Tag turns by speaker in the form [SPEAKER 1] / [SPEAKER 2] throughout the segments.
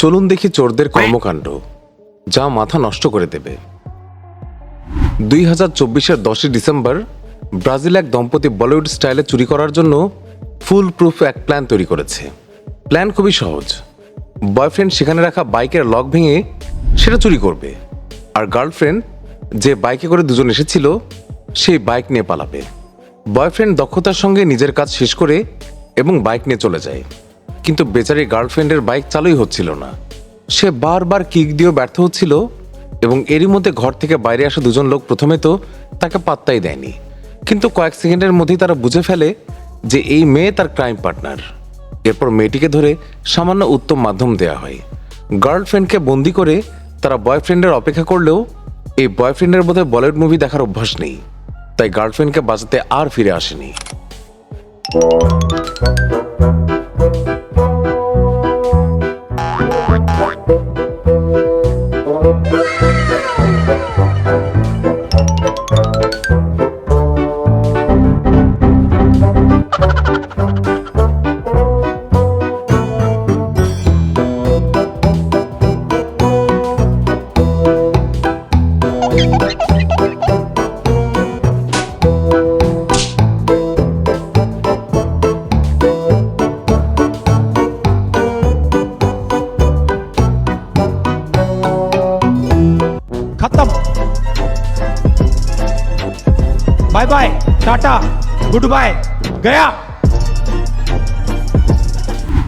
[SPEAKER 1] চলুন দেখি চোরদের কর্মকাণ্ড যা মাথা নষ্ট করে দেবে। দুই হাজার চব্বিশের দশই ডিসেম্বর ব্রাজিল এক দম্পতি বলিউড স্টাইলে চুরি করার জন্য ফুল প্রুফ এক প্ল্যান তৈরি করেছে। প্ল্যান খুবই সহজ। বয়ফ্রেন্ড সেখানে রাখা বাইকের লক ভেঙে সেটা চুরি করবে। আর গার্লফ্রেন্ড যে বাইকে করে দুজন এসেছিল সেই বাইক নিয়ে পালাবে। বয়ফ্রেন্ড দক্ষতার সঙ্গে নিজের কাজ শেষ করে এবং বাইক নিয়ে চলে যায়। কিন্তু বেচারি গার্লফ্রেন্ডের বাইক চালুই হচ্ছিল না। সে বারবার কিক দিয়েও ব্যর্থ হচ্ছিল এবং এরই মধ্যে ঘর থেকে বাইরে আসা দুজন লোক প্রথমে তো তাকে পাত্তাই দেয়নি। কিন্তু কয়েক সেকেন্ডের মধ্যেই তারা বুঝে ফেলে যে এই মেয়ে তার ক্রাইম পার্টনার। এরপর মেয়েটিকে ধরে সামান্য উত্তম মাধ্যম দেওয়া হয়। গার্লফ্রেন্ডকে বন্দি করে তারা বয়ফ্রেন্ডের অপেক্ষা করলেও এই বয়ফ্রেন্ডের বোধহয় বলিউড মুভি দেখার অভ্যাস নেই। তাই গার্লফ্রেন্ডকে বাঁচাতে আর ফিরে আসেনি।
[SPEAKER 2] গুড বাই, গয়া।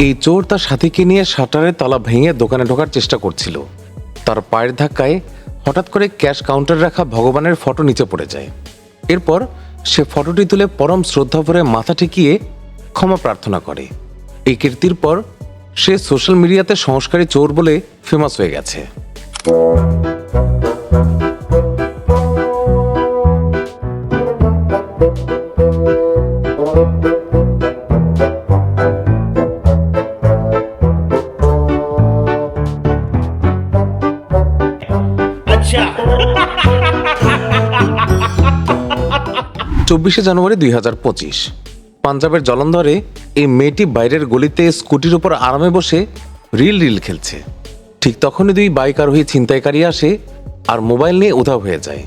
[SPEAKER 1] এই চোর তার সাথীকে নিয়ে শাটারের তালা ভেঙে দোকানে ঢোকার চেষ্টা করছিল। তার পায়ের ধাক্কায় হঠাৎ করে ক্যাশ কাউন্টার রাখা ভগবানের ফটো নিচে পড়ে যায়। এরপর সে ফটোটি তুলে পরম শ্রদ্ধা ভরে মাথা ঠেকিয়ে ক্ষমা প্রার্থনা করে। এই কীর্তির পর সে সোশ্যাল মিডিয়াতে সংস্কারী চোর বলে ফেমাস হয়ে গেছে। চব্বিশে জানুয়ারি দুই হাজার পঁচিশ। পাঞ্জাবের জলন্ধরে এই মেয়েটি বাইরের গলিতে স্কুটির উপর আরামে বসে রিল রিল খেলছে। ঠিক তখনই দুই বাইক আরোহী ছিনতাইকারী আসে আর মোবাইল নিয়ে উধাও হয়ে যায়।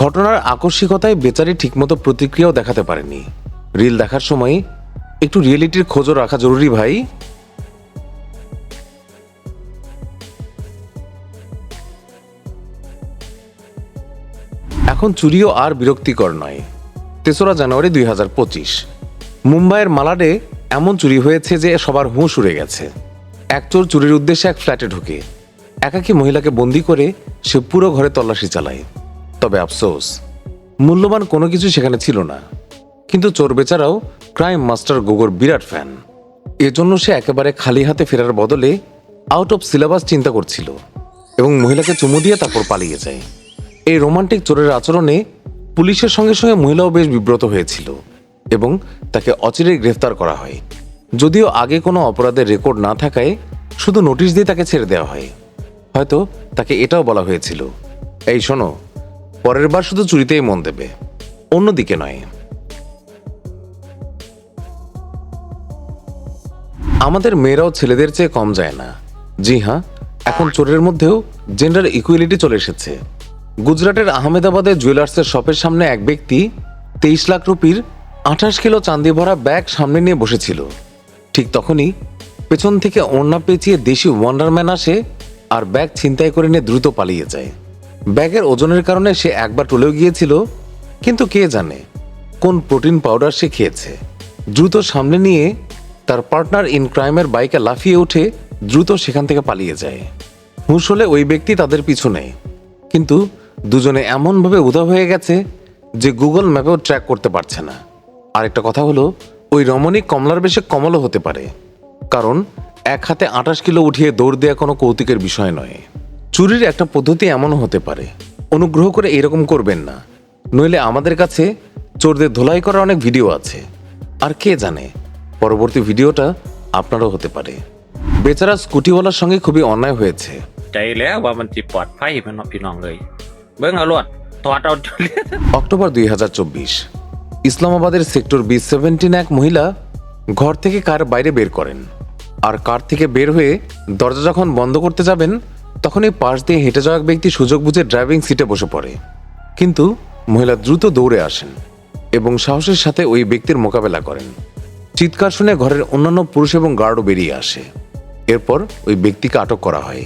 [SPEAKER 1] ঘটনার আকস্মিকতায় বেচারি ঠিকমতো প্রতিক্রিয়াও দেখাতে পারেনি। রিল দেখার সময় একটু রিয়েলিটির খোঁজও রাখা জরুরি ভাই। এখন চুরিও আর বিরক্তিকর নয়। তেসরা জানুয়ারি দুই হাজার পঁচিশ। মুম্বাইয়ের মালাডে এমন চুরি হয়েছে যে সবার হুঁশ উড়ে গেছে। এক চোর চুরির উদ্দেশ্যে এক ফ্ল্যাটে ঢুকে। একাকী মহিলাকে বন্দি করে সে পুরো ঘরে তল্লাশি চালায়। তবে আফসোস, মূল্যবান কোনো কিছু সেখানে ছিল না। কিন্তু চোর বেচারাও ক্রাইম মাস্টার গোগোর বিরাট ফ্যান। এজন্য সে একেবারে খালি হাতে ফেরার বদলে আউট অফ সিলেবাস চিন্তা করছিল এবং মহিলাকে চুমু দিয়ে তারপর পালিয়ে যায়। এই রোমান্টিক চোরের আচরণে পুলিশের সঙ্গে সঙ্গে মহিলাও বেশ বিব্রত হয়েছিল এবং তাকে অচিরেই গ্রেফতার করা হয়। যদিও আগে কোনো অপরাধের রেকর্ড না থাকায় শুধু নোটিশ দিয়ে তাকে ছেড়ে দেওয়া হয়। হয়তো তাকে এটাও বলা হয়েছিল, এই শোনো, পরের বার শুধু চুরিতেই মন দেবে, অন্যদিকে নয়। আমাদের মেয়েরাও ছেলেদের চেয়ে কম যায় না। জি হ্যাঁ এখন চোরের মধ্যেও জেন্ডার ইকুয়ালিটি চলে এসেছে। গুজরাটের আহমেদাবাদে জুয়েলার্সের শপের সামনে এক ব্যক্তি তেইশ লাখ রুপির আঠাশ কিলো চাঁদি ভরা ব্যাগ সামনে নিয়ে বসেছিল। ঠিক তখনই পেছন থেকে ওড়না পেঁচিয়ে দেশি ওয়ান্ডারম্যান আসে আর ব্যাগ ছিনতাই করে নিয়ে দ্রুত পালিয়ে যায়। ব্যাগের ওজনের কারণে সে একবার টলেও গিয়েছিল, কিন্তু কে জানে কোন প্রোটিন পাউডার সে খেয়েছে। দ্রুত সামনে নিয়ে তার পার্টনার ইন ক্রাইমের বাইকে লাফিয়ে উঠে দ্রুত সেখান থেকে পালিয়ে যায়। হুঁশ হলে ওই ব্যক্তি তাদের পিছু নেয়। কিন্তু দুজনে এমনভাবে উধাও হয়ে গেছে যে গুগল ম্যাপেও ট্র্যাক করতে পারছে না। আরেকটা কথা হলো, ওই রমণী কমলার বেশে কমলও হতে পারে। কারণ এক হাতে আঠাশ কিলো উঠিয়ে দৌড় দেওয়া কোনো কৌতুকের বিষয় নয়। চুরির একটা পদ্ধতি এমনও হতে পারে। অনুগ্রহ করে এরকম করবেন না। নইলে আমাদের কাছে চোরদের ধোলাই করার অনেক ভিডিও আছে। আর কে জানে পরবর্তী ভিডিওটা আপনারও হতে পারে বেচারা স্কুটিওয়ালার সঙ্গে খুবই অন্যায় হয়েছে
[SPEAKER 3] ใจแล้วว่ามันสิปลอดภัยพี่น้องพี่น้องเลย เบิ่งเอารวดถอดเอา
[SPEAKER 1] অক্টোবর দুই ইসলামাবাদের সেক্টর বি সেভেন্টিন এক মহিলা ঘর থেকে কার বাইরে বের করেন আর কার থেকে বের হয়ে দরজা যখন বন্ধ করতে যাবেন তখনই পাশ দিয়ে হেঁটে যাওয়া এক ব্যক্তি সুযোগ বুঝে ড্রাইভিং সিটে বসে পড়ে কিন্তু মহিলা দ্রুত দৌড়ে আসেন এবং সাহসের সাথে ওই ব্যক্তির মোকাবেলা করেন চিৎকার শুনে ঘরের অন্যান্য পুরুষ এবং গার্ডও বেরিয়ে আসে। এরপর ওই ব্যক্তিকে আটক করা হয়।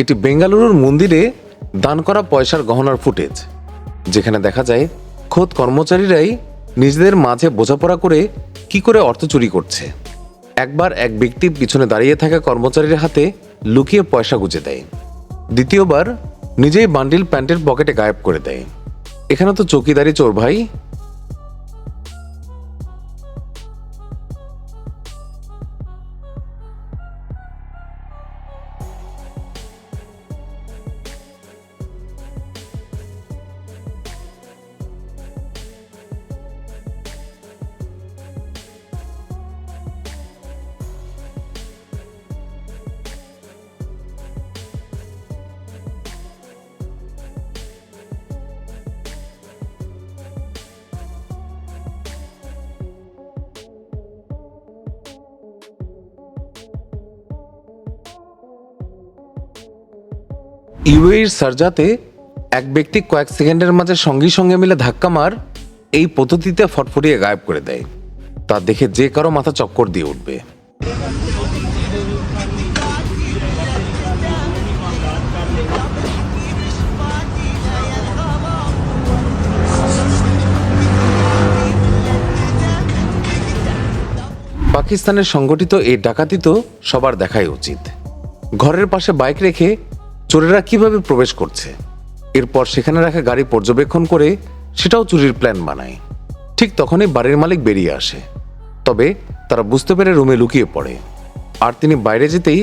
[SPEAKER 1] এটি বেঙ্গালুরুর মন্দিরে দান করা পয়সার গহনার ফুটেজ, যেখানে দেখা যায় খোদ কর্মচারীরাই নিজেদের মাঝে বোঝাপড়া করে কি করে অর্থ চুরি করছে। একবার এক ব্যক্তি পিছনে দাঁড়িয়ে থাকা কর্মচারীর হাতে লুকিয়ে পয়সা গুঁজে দেয়। দ্বিতীয়বার নিজেই বান্ডিল প্যান্টের পকেটে গায়েব করে দেয়। এখানে তো চৌকিদারি চোর ভাই ইউএর সার্জাতে এক ব্যক্তি কয়েক সেকেন্ডের মাঝে সঙ্গী সঙ্গে মিলে ধাক্কা মার এই পদ্ধতিতে ফটফটিয়ে গায়েব করে দেয়। তা দেখে যে কারও মাথা চক্কর দিয়ে উঠবে। পাকিস্তানের সংগঠিত এই ডাকাতি তো সবার দেখাই উচিত। ঘরের পাশে বাইক রেখে চোরেরা কীভাবে প্রবেশ করছে? এরপর সেখানে রাখা গাড়ি পর্যবেক্ষণ করে সেটাও চুরির প্ল্যান বানায়। ঠিক তখনই বাড়ির মালিক বেরিয়ে আসে। তবে তারা বুঝতে পেরে রুমে লুকিয়ে পড়ে। আর তিনি বাইরে যেতেই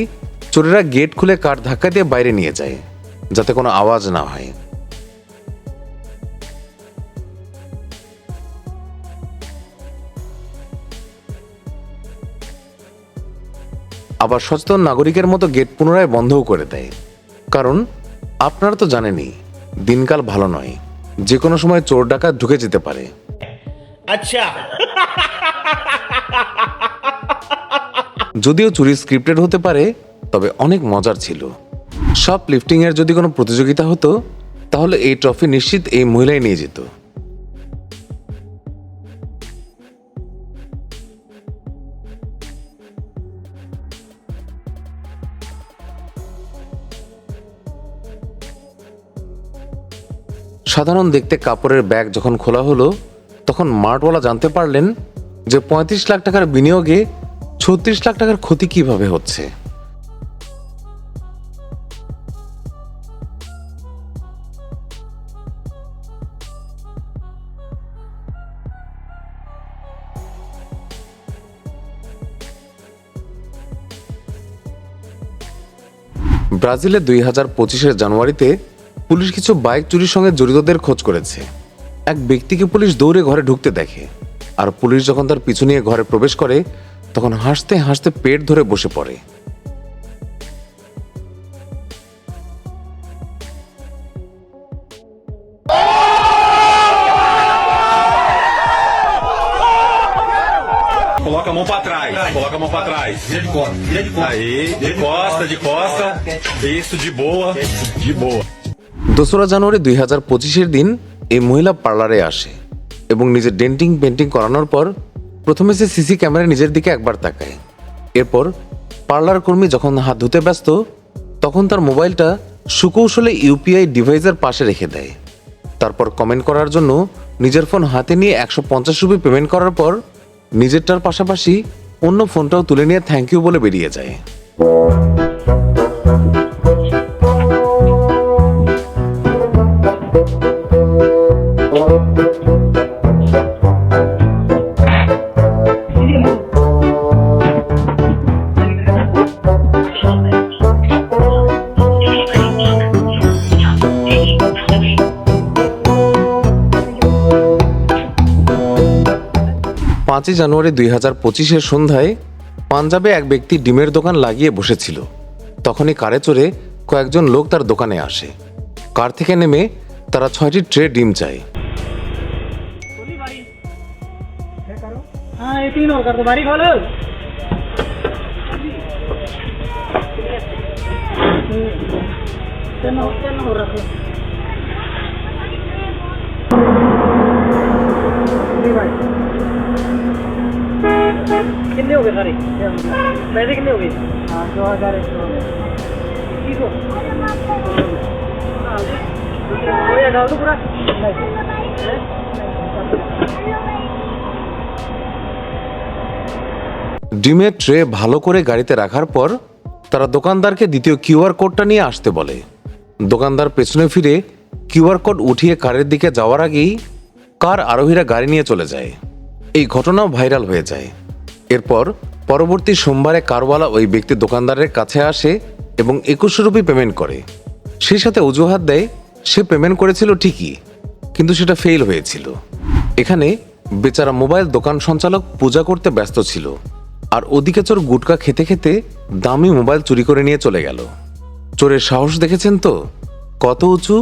[SPEAKER 1] চোরেরা গেট খুলে কার ধাক্কা দিয়ে বাইরে নিয়ে যায়, যাতে কোনো আওয়াজ না হয়। আবার সচেতন নাগরিকের মতো গেট পুনরায় বন্ধও করে দেয়। কারণ আপনারা তো জানেনই দিনকাল ভালো নয়। যে কোনো সময় চোর ডাকাত ঢুকে যেতে পারে।
[SPEAKER 4] আচ্ছা।
[SPEAKER 1] যদিও চুরি স্ক্রিপ্টেড হতে পারে তবে অনেক মজার ছিল। সব লিফটিংয়ের যদি কোনো প্রতিযোগিতা হতো তাহলে এই ট্রফি নিশ্চিত এই মহিলাই নিয়ে যেত। সাধারণ দেখতে কাপড়ের ব্যাগ যখন খোলা হলো, তখন মার্টওয়ালা জানতে পারলেন যে পঁয়ত্রিশ লাখ টাকার বিনিয়োগে ছত্রিশ লাখ টাকার ক্ষতি কীভাবে হচ্ছে। ব্রাজিলে দুই হাজার পঁচিশের জানুয়ারিতে পুলিশ কিছু বাইক চুরির সঙ্গে জড়িতদের খোঁজ করেছে এক ব্যক্তিকে পুলিশ দৌড়ে ঘরে ঢুকতে দেখে আর পুলিশ যখন তার পিছু নিয়ে ঘরে প্রবেশ করে তখন হাসতে হাসতে পেট ধরে বসে পড়ে
[SPEAKER 5] Coloca a mão pra trás. Coloca a mão pra trás. De costa. De costa. Aí, de costa, de costa. Isso, de boa. De boa.
[SPEAKER 1] দোসরা জানুয়ারি দুই হাজার পঁচিশের দিন এই মহিলা পার্লারে আসে এবং নিজের ডেন্টিং, পেন্টিং করানোর পর প্রথমে সে সিসি ক্যামেরায় নিজের দিকে একবার তাকায়। এরপর পার্লার কর্মী যখন হাত ধুতে ব্যস্ত, তখন তার মোবাইলটা সুকৌশলে ইউপিআই ডিভাইসের পাশে রেখে দেয়। তারপর কমেন্ট করার জন্য নিজের ফোন হাতে নিয়ে একশো পঞ্চাশ রুপি পেমেন্ট করার পর নিজেরটার পাশাপাশি অন্য ফোনটাও তুলে নিয়ে থ্যাংক ইউ বলে বেরিয়ে যায়। পাঁচই জানুয়ারি দুই হাজার পঁচিশের সন্ধ্যায় পাঞ্জাবে এক ব্যক্তি ডিমের দোকান লাগিয়ে বসেছিল। তখনই কারে চড়ে কয়েকজন লোক তার দোকানে আসে। কার থেকে নেমে তারা ছয়টি ট্রে ডিম চায়।
[SPEAKER 4] हाँ कितने हो गए सारे पैसे कितने हो गए हाँ दो हजार एक सौ ठीक हो हाँ, हो गया, डाल दो पूरा नहीं
[SPEAKER 1] ডিমের ট্রে ভালো করে গাড়িতে রাখার পর তারা দোকানদারকে দ্বিতীয় কিউআর কোডটা নিয়ে আসতে বলে দোকানদার পেছনে ফিরে কিউআর কোড উঠিয়ে কারের দিকে যাওয়ার আগেই কার আরোহীরা গাড়ি নিয়ে চলে যায় এই ঘটনাও ভাইরাল হয়ে যায় এরপর পরবর্তী সোমবারে কারওয়ালা ওই ব্যক্তি দোকানদারের কাছে আসে এবং একুশশো রুপি পেমেন্ট করে। সেই সাথে অজুহাত দেয়, সে পেমেন্ট করেছিল ঠিকই, কিন্তু সেটা ফেল হয়েছিল। এখানে বেচারা মোবাইল দোকান সঞ্চালক পূজা করতে ব্যস্ত ছিল, আর ওদিকে চোর গুটকা খেতে খেতে দামি মোবাইল চুরি করে নিয়ে চলে গেল। চোরের সাহস দেখেছেন তো? কত উঁচু?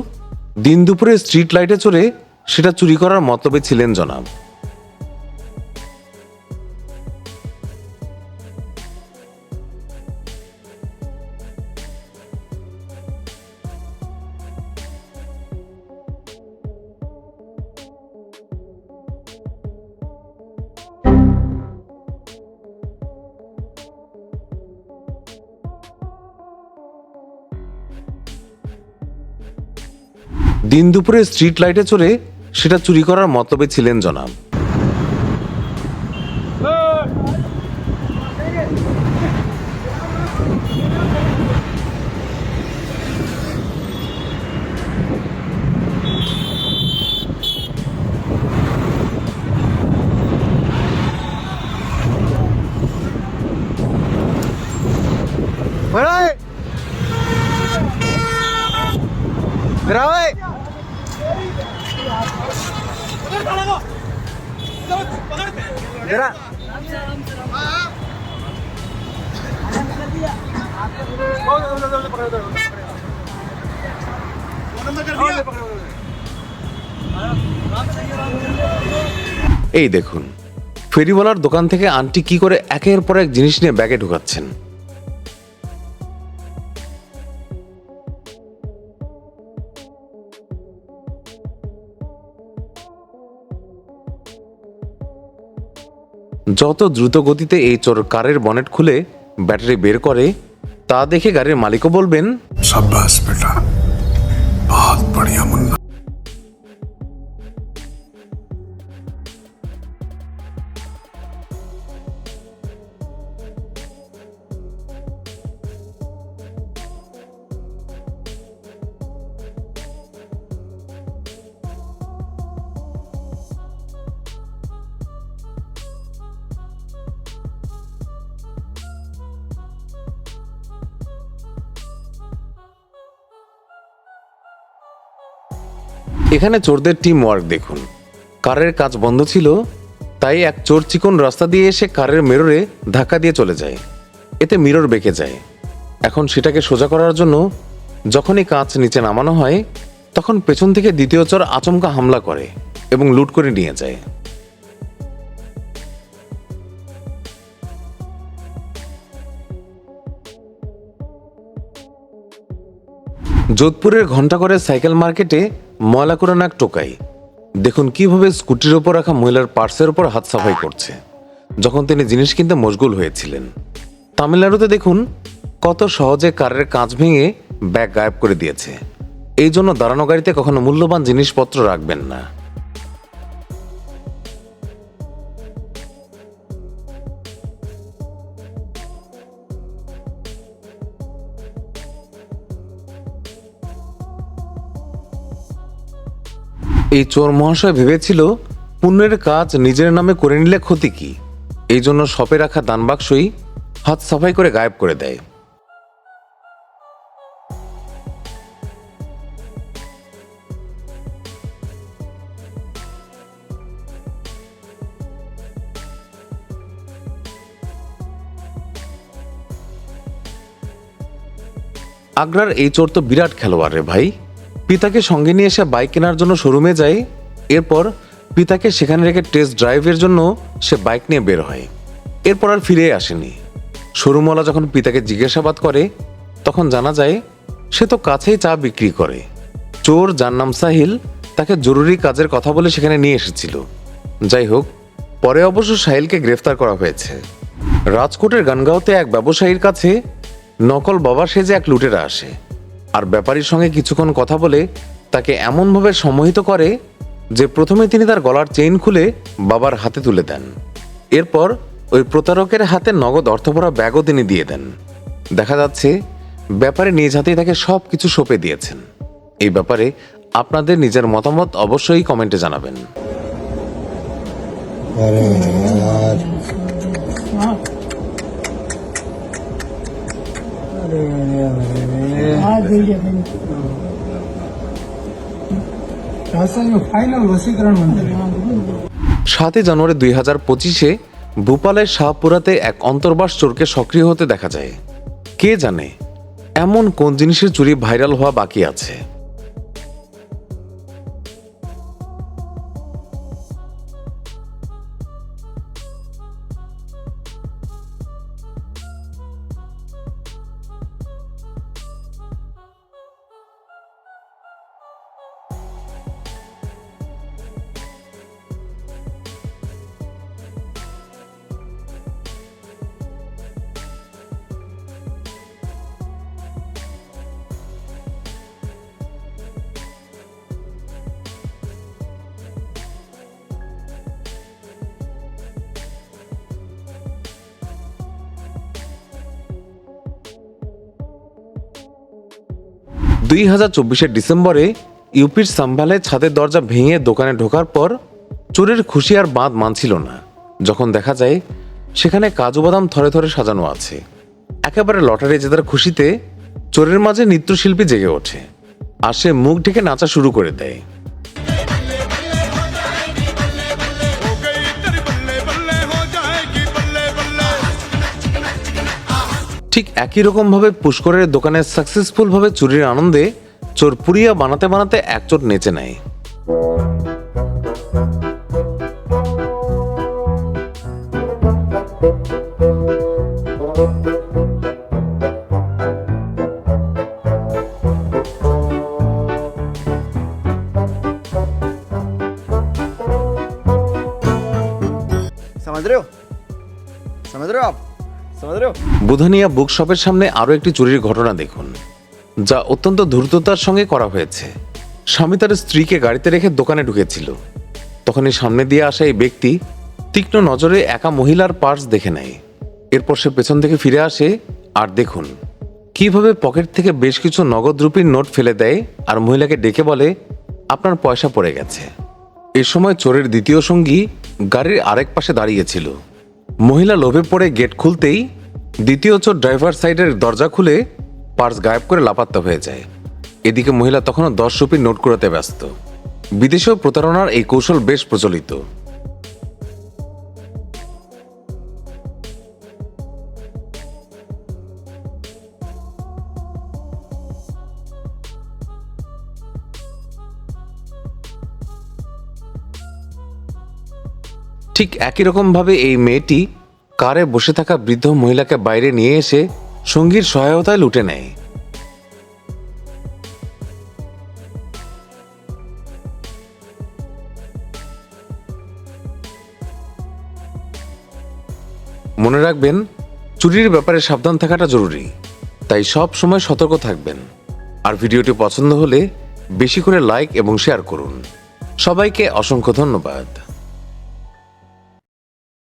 [SPEAKER 1] দিন দুপুরে স্ট্রিট লাইটে চড়ে সেটা চুরি করার মতলবে ছিলেন জনাব। দিন দুপুরে স্ট্রিট লাইটে চড়ে সেটা চুরি করার মতবে ছিলেন জনাব। এই দেখুন, ফেরিওয়ালার দোকান থেকে আন্টি কি করে একের পর এক জিনিস নিয়ে ব্যাগে ঢুকাচ্ছেন? যত দ্রুত গতিতে এই চোর কারের বনেট খুলে ব্যাটারি বের করে তা দেখে গাড়ির মালিকও বলবেন
[SPEAKER 6] সাব্বাস বেটা বহুত বড়িয়া মুন্না
[SPEAKER 1] এখানে চোরদের টিম ওয়ার্ক দেখুন। কারের কাজ বন্ধ ছিল, তাই এক চোর চিকন রাস্তা দিয়ে এসে কারের মিররে ধাক্কা দিয়ে চলে যায়। এতে মিরর বেঁকে যায়। এখন সেটাকে সোজা করার জন্য যখনই কাঁচ নিচে নামানো হয়, তখন পেছন থেকে দ্বিতীয় চোর আচমকা হামলা করে এবং লুট করে নিয়ে যায়। যোধপুরের ঘণ্টা করে সাইকেল মার্কেটে ময়লা করে নাক টোকাই। দেখুন কীভাবে স্কুটির ওপর রাখা মহিলার পার্সের ওপর হাত সাফাই করছে, যখন তিনি জিনিস কিনতে মশগুল হয়েছিলেন। তামিলনাড়ুতে দেখুন কত সহজে কারের কাঁচ ভেঙে ব্যাগ গায়েব করে দিয়েছে। এই জন্য দাঁড়ানো গাড়িতে কখনো মূল্যবান জিনিসপত্র রাখবেন না। এই চোর মহাশয় ভেবেছিল পুণ্যের কাজ নিজের নামে করে নিলে ক্ষতি কি? এই জন্য শপে রাখা দানবাক্সই হাত সাফাই করে গায়েব করে দেয়। আগ্রার এই চোর তো বিরাট খেলোয়াড় রে ভাই। পিতাকে সঙ্গে নিয়ে এসে বাইক কেনার জন্য শোরুমে যায়। এরপর পিতাকে সেখানে রেখে টেস্ট ড্রাইভের জন্য সে বাইক নিয়ে বের হয়। এরপর আর ফিরে আসেনি। শোরুমওয়ালা যখন পিতাকে জিজ্ঞাসাবাদ করে, তখন জানা যায়, সে তো কাছেই চা বিক্রি করে। চোর যার নাম সাহিল তাকে জরুরি কাজের কথা বলে সেখানে নিয়ে এসেছিল। যাই হোক, পরে অবশ্য সাহিলকে গ্রেফতার করা হয়েছে। রাজকোটের গানগাঁওতে এক ব্যবসায়ীর কাছে নকল বাবা সেজে এক লুটেরা আসে। আর ব্যাপারীর সঙ্গে কিছুক্ষণ কথা বলে তাকে এমনভাবে সম্মোহিত করে যে প্রথমে তিনি তার গলার চেইন খুলে বাবার হাতে তুলে দেন। এরপর ওই প্রতারকের হাতে নগদ অর্থভরা ব্যাগও তিনি দিয়ে দেন। দেখা যাচ্ছে ব্যাপারে নিজ হাতেই তাকে সব কিছু সঁপে দিয়েছেন। এই ব্যাপারে আপনাদের নিজের মতামত অবশ্যই কমেন্টে জানাবেন। সাতই জানুয়ারি দুই হাজার পঁচিশে ভূপালের শাহপুরাতে এক অন্তর্বাস চোরকে সক্রিয় হতে দেখা যায়। কে জানে এমন কোন জিনিসের চুরি ভাইরাল হওয়া বাকি আছে? দুই হাজার চব্বিশের ডিসেম্বরে ইউপির সাম্ভালে ছাদের দরজা ভেঙে দোকানে ঢোকার পর চোরের খুশি আর বাঁধ মানছিল না। যখন দেখা যায়, সেখানে কাজু বাদাম থরে থরে সাজানো আছে। একেবারে লটারি জেতার খুশিতে চোরের মাঝে নৃত্যশিল্পী জেগে ওঠে। আর সে মুখ ঢেকে নাচা শুরু করে দেয়। ঠিক একই রকম ভাবে পুষ্করের দোকানে সাকসেসফুল ভাবে চুরির আনন্দে চোর পুরিয়া বানাতে বানাতে এক চোট নেচে নেয়। বুধানিয়া বুক শপের সামনে আরও একটি চুরির ঘটনা দেখুন, যা অত্যন্ত দ্রুততার সঙ্গে করা হয়েছে। স্বামী তার স্ত্রীকে গাড়িতে রেখে দোকানে ঢুকেছিল। তখনই সামনে দিয়ে আসা এই ব্যক্তি তীক্ষ্ণ নজরে একা মহিলার পার্স দেখে নেয়। এরপর সে পেছন থেকে ফিরে আসে আর দেখুন, কীভাবে পকেট থেকে বেশ কিছু নগদ রুপির নোট ফেলে দেয় আর মহিলাকে ডেকে বলে, আপনার পয়সা পড়ে গেছে। এ সময় চোরের দ্বিতীয় সঙ্গী গাড়ির আরেক পাশে দাঁড়িয়েছিল। মহিলা লোভে পড়ে গেট খুলতেই দ্বিতীয় চোর ড্রাইভার সাইডের দরজা খুলে পার্স গায়েব করে লাপাত্তা হয়ে যায়। এদিকে মহিলা তখনও দশ রুপি নোট করাতে ব্যস্ত। বিদেশেও প্রতারণার এই কৌশল বেশ প্রচলিত। ঠিক একই রকমভাবে এই মেয়েটি কারে বসে থাকা বৃদ্ধ মহিলাকে বাইরে নিয়ে এসে সঙ্গীর সহায়তায় লুটে নেয়। মনে রাখবেন, চুরির ব্যাপারে সাবধান থাকাটা জরুরি, তাই সব সময় সতর্ক থাকবেন। আর ভিডিওটি পছন্দ হলে বেশি করে লাইক এবং শেয়ার করুন। সবাইকে অসংখ্য ধন্যবাদ।